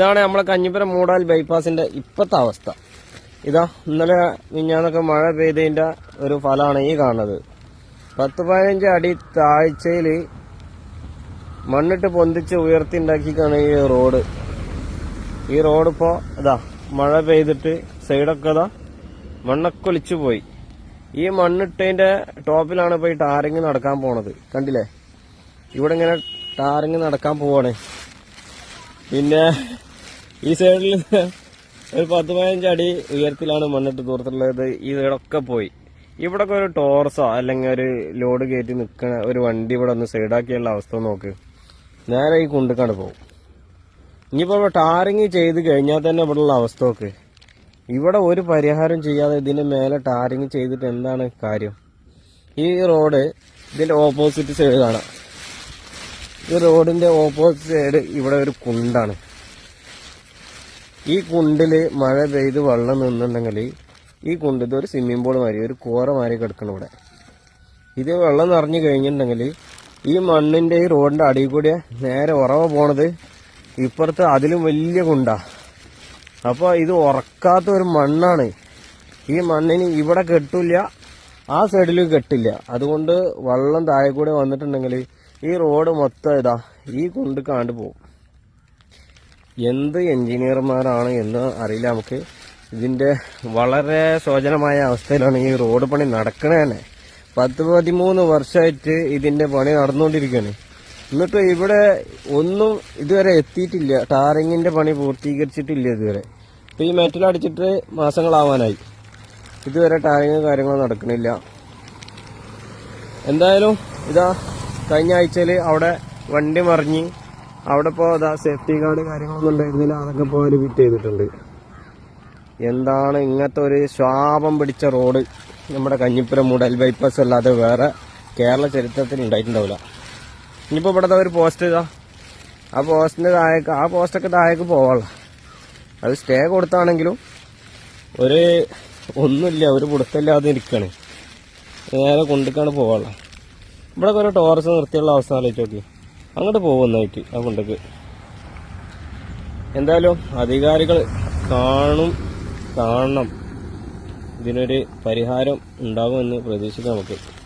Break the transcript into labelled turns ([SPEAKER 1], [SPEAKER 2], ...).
[SPEAKER 1] ഇതാണ് നമ്മളെ കഞ്ഞിപ്പുരം മൂടാൽ ബൈപ്പാസിന്റെ ഇപ്പത്തെ അവസ്ഥ. ഇതാ ഇന്നലെ മിഞ്ഞാന്നൊക്കെ മഴ പെയ്തതിന്റെ ഒരു ഫലമാണ് ഈ കാണുന്നത്. പത്ത് പതിനഞ്ച് അടി താഴ്ചയിൽ മണ്ണിട്ട് പൊന്തിച്ച് ഉയർത്തി ഉണ്ടാക്കിക്കാണ് ഈ റോഡ്. ഈ റോഡ് ഇപ്പോ ഇതാ മഴ പെയ്തിട്ട് സൈഡൊക്കെ ഇതാ മണ്ണൊക്കൊലിച്ചു പോയി. ഈ മണ്ണിട്ടതിന്റെ ടോപ്പിലാണ് ഇപ്പൊ ഈ ടാറിങ് നടക്കാൻ പോണത്. കണ്ടില്ലേ? ഇവിടെ ഇങ്ങനെ ടാറിങ് നടക്കാൻ പോവാണ്. പിന്നെ ഈ സൈഡിൽ ഒരു പത്ത് പതിനഞ്ച് അടി ഉയരത്തിലാണ് മണ്ണിട്ട് തൂർത്തിട്ടുള്ളത്. സൈഡൊക്കെ പോയി. ഇവിടെ ഒരു ടോർസോ അല്ലെങ്കിൽ ഒരു ലോഡ് കയറ്റി നിൽക്കണ ഒരു വണ്ടി ഇവിടെ ഒന്ന് സൈഡാക്കിയുള്ള അവസ്ഥ നോക്ക്. നേരെ ഈ കുണ്ടുക്കാണ് പോകും. ഇനിയിപ്പോ ഇവിടെ ടാറിങ് ചെയ്ത് കഴിഞ്ഞാൽ തന്നെ ഇവിടെയുള്ള അവസ്ഥ നോക്ക്. ഇവിടെ ഒരു പരിഹാരം ചെയ്യാതെ ഇതിന് മേലെ ടാറിങ് ചെയ്തിട്ട് എന്താണ് കാര്യം? ഈ റോഡ് ഇതിന്റെ ഓപ്പോസിറ്റ് സൈഡ് കാണാം. ഈ റോഡിന്റെ ഓപ്പോസിറ്റ് സൈഡ് ഇവിടെ ഒരു കുണ്ടാണ്. ഈ കുണ്ടിൽ മഴ പെയ്ത് വെള്ളം നിന്നുണ്ടെങ്കിൽ ഈ കുണ്ടിൽ ഒരു സ്വിമ്മിംഗ് പൂൾ മാതിരി ഒരു കൂറ മാതിരി കിടക്കണം ഇവിടെ. ഇത് വെള്ളം നിറഞ്ഞു കഴിഞ്ഞിട്ടുണ്ടെങ്കിൽ ഈ മണ്ണിന്റെ ഈ റോഡിന്റെ അടിയിൽ കൂടി നേരെ ഉറവ പോണത് ഇപ്പുറത്ത് അതിലും വലിയ കുണ്ടാ. അപ്പോൾ ഇത് ഉറക്കാത്ത ഒരു മണ്ണാണ്. ഈ മണ്ണിന് ഇവിടെ കെട്ടില്ല ആ സൈഡിലും കെട്ടില്ല. അതുകൊണ്ട് വെള്ളം താഴെ കൂടെ വന്നിട്ടുണ്ടെങ്കിൽ ഈ റോഡ് മൊത്തം ഇതാ ഈ കുണ്ട് കാണ്ട് പോകും എന്ത് എഞ്ചിനീയർമാരാണ് എന്ന് അറിയില്ല നമുക്ക്. ഇതിന്റെ വളരെ ശോചനമായ അവസ്ഥയിലാണ് ഈ റോഡ് പണി നടക്കണേ തന്നെ. പത്ത് പതിമൂന്ന് വർഷമായിട്ട് ഇതിന്റെ പണി നടന്നുകൊണ്ടിരിക്കുകയാണ്. എന്നിട്ട് ഇവിടെ ഒന്നും ഇതുവരെ എത്തിയിട്ടില്ല. ടാറിങ്ങിന്റെ പണി പൂർത്തീകരിച്ചിട്ടില്ല ഇതുവരെ. ഇപ്പം ഈ മെറ്റൽ അടിച്ചിട്ട് മാസങ്ങളാവാനായി. ഇതുവരെ ടാറിങ് കാര്യങ്ങൾ നടക്കണില്ല. എന്തായാലും ഇതാ കഴിഞ്ഞ ആഴ്ചയിൽ അവിടെ വണ്ടി മറിഞ്ഞ് അവിടെ ഇപ്പോൾ സേഫ്റ്റി ഗാർഡ് കാര്യങ്ങളൊന്നും ഉണ്ടായിരുന്നില്ല. അതൊക്കെ ഇപ്പോൾ അവർ ഫിറ്റ് ചെയ്തിട്ടുണ്ട്. എന്താണ് ഇങ്ങനത്തെ ഒരു ശാപം പിടിച്ച റോഡ് നമ്മുടെ കഞ്ഞിപ്പുരം മുടൽ ബൈപ്പാസ് അല്ലാതെ വേറെ കേരള ചരിത്രത്തിൽ ഉണ്ടായിട്ടുണ്ടാവില്ല. ഇനിയിപ്പോൾ ഇവിടുത്തെ ഒരു പോസ്റ്റ് ഇതാ. ആ പോസ്റ്റിന്റെ താഴേക്ക് ആ പോസ്റ്റൊക്കെ താഴേക്ക് പോവാനുള്ള. അത് സ്റ്റേ കൊടുത്താണെങ്കിലും ഒരു ഒന്നുമില്ല ഒരു പിടുത്തമില്ലാതെ ഇരിക്കാണ്. നേരെ കൊണ്ടിക്കാണ് പോവാനുള്ള. ഇവിടെ കുറെ ടോറസ് നിർത്തിയുള്ള അവസ്ഥ ആലോചിച്ച് നോക്കി. അങ്ങോട്ട് പോകുന്നതായിട്ട് ആ കൊണ്ടക്ക്. എന്തായാലും അധികാരികൾ കാണും കാണണം. ഇതിനൊരു പരിഹാരം ഉണ്ടാകുമെന്ന് പ്രതീക്ഷിക്കാം നമുക്ക്.